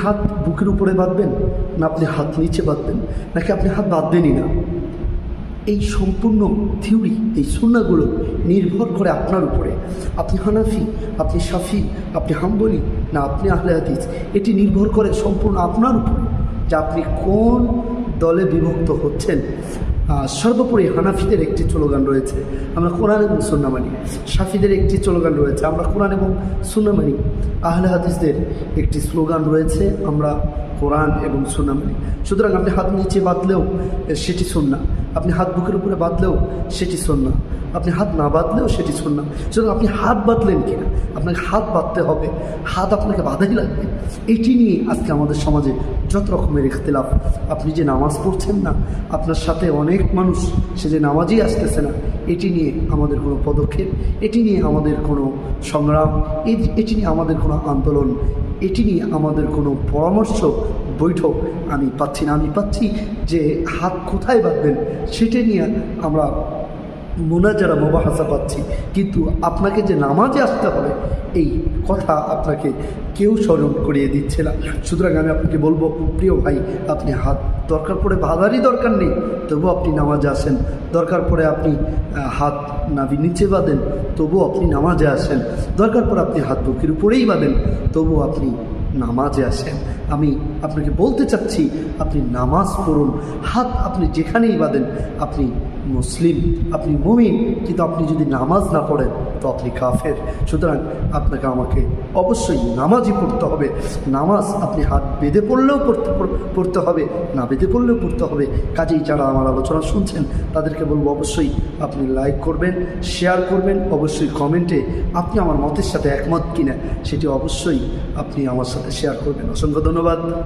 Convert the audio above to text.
হাত বুকের উপরে বাঁধবেন না আপনি হাত নিচে বাঁধবেন, নাকি আপনি হাত বাঁধবেনই না? এই সম্পূর্ণ থিওরি এই সুন্নাগুলো নির্ভর করে আপনার উপরে। আপনি হানাফি, আপনি সাফি আপনি হাম্বলি, না আপনি আহলে হাদিস, এটি নির্ভর করে সম্পূর্ণ আপনার উপরে, যে আপনি কোন দলে বিভক্ত হচ্ছেন। সর্বোপরি হানাফিদের একটি স্লোগান রয়েছে। আমরা কোরআন এবং সুন্না মানি। সাফিদের একটি স্লোগান রয়েছে। আমরা কোরআন এবং সুন্না মানি। আহলে হাদিসদের একটি স্লোগান রয়েছে, আমরা কোরআন এবং সুন্না মানি। সুতরাং আপনি হাত নিচে বাঁধলেও সেটি সুন্না। আপনি হাত বুকের উপরে বাঁধলেও সেটি সুন্না। আপনি হাত না বাঁধলেও সেটি সুন্না সুতরাং আপনি হাত বাঁধলেন কিনা, আপনাকে হাত বাঁধতে হবে, হাত আপনাকে বাঁধাই লাগবে। এটি নিয়ে আজকে আমাদের সমাজে যত রকমের ইখতলাফ। আপনি যে নামাজ পড়ছেন না, আপনার সাথে অনেক মানুষ সে যে নামাজই আসতেছে না, এটি নিয়ে আমাদের কোনো পদক্ষেপ, এটি নিয়ে আমাদের কোনো সংগ্রাম এটি নিয়ে আমাদের কোনো আন্দোলন, এটি নিয়ে আমাদের কোনো পরামর্শ, বৈঠক আমি পাচ্ছি না। আমি পাচ্ছি যে হাত কোথায় বাঁধবেন, সেটা নিয়ে আমরা মোনাজারা, মোবাহাসা পাচ্ছি। কিন্তু আপনাকে যে নামাজে আসতে হবে, এই কথা আপনাকে কেউ স্মরণ করিয়ে দিচ্ছে না। সুতরাং আমি আপনাকে বলব, প্রিয় ভাই, আপনি হাত দরকার পড়ে, বাধারই দরকার নেই। তবুও আপনি নামাজে আসেন। দরকার পড়ে আপনি হাত নাভি নিচে বাঁধেন। তবুও আপনি নামাজে আসেন। দরকার পড়ে আপনি হাত বুকের উপরেই বাঁধেন। তবুও আপনি নামাজে আসেন। আমি আপনাকে বলতে চাচ্ছি, আপনি নামাজ পড়ুন। হাত আপনি যেখানেই বাঁধেন, আপনি মুসলিম, আপনি মুমিন, কিন্তু আপনি যদি নামাজ না পড়েন, তো আপনি কাফের। সুতরাং আপনাকে আমাকে অবশ্যই নামাজই পড়তে হবে। নামাজ আপনি হাত বেঁধে পড়লেও পড়তে পড়তে হবে, না বেঁধে পড়লেও পড়তে হবে। কাজেই যারা আমার আলোচনা শুনছেন, তাদেরকে বলব অবশ্যই আপনি লাইক করবেন শেয়ার করবেন, অবশ্যই কমেন্টে আপনি আমার মতের সাথে একমত কিনা, সেটি অবশ্যই আপনি আমার সাথে শেয়ার করবেন। অসংখ্য ধন্যবাদ।